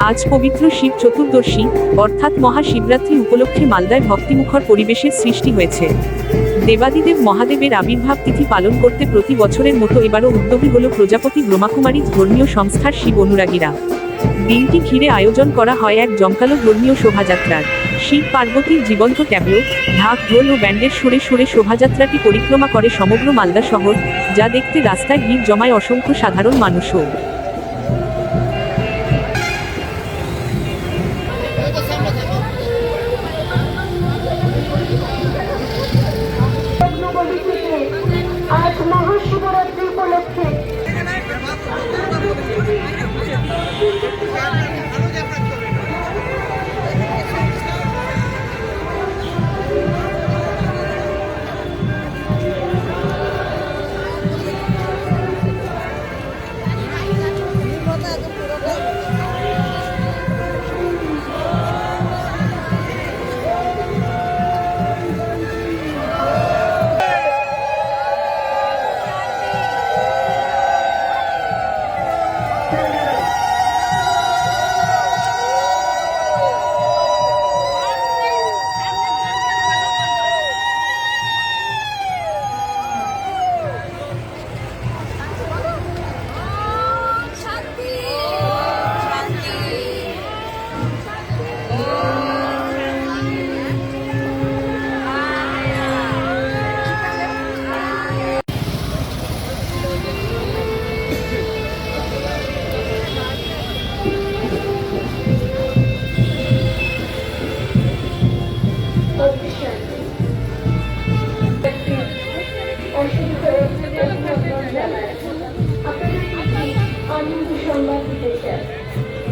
আজ পবিত্র শিব চতুর্দশী, অর্থাৎ মহাশিবরাত্রি উপলক্ষে মালদায় ভক্তিমুখর পরিবেশের সৃষ্টি হয়েছে। দেবাদিদেব মহাদেবের আবির্ভাব তিথি পালন করতে প্রতি বছরের মতো এবারও উদ্যোগী হল প্রজাপতি ব্রহ্মাকুমারী ধর্মীয় সংস্থার শিব অনুরাগীরা। দিনটি ঘিরে আয়োজন করা হয় এক জমকালো ধর্মীয় শোভাযাত্রার। শিব পার্বতীর জীবন্ত ট্যাবলো, ঢাক, ঢোল ও ব্যান্ডের সুরে সুরে শোভাযাত্রাটি পরিক্রমা করে সমগ্র মালদা শহর, যা দেখতে রাস্তায় ভিড় জমায় অসংখ্য সাধারণ মানুষও। আজ মহাশিবরাত্রি উপলক্ষে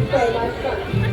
play my son.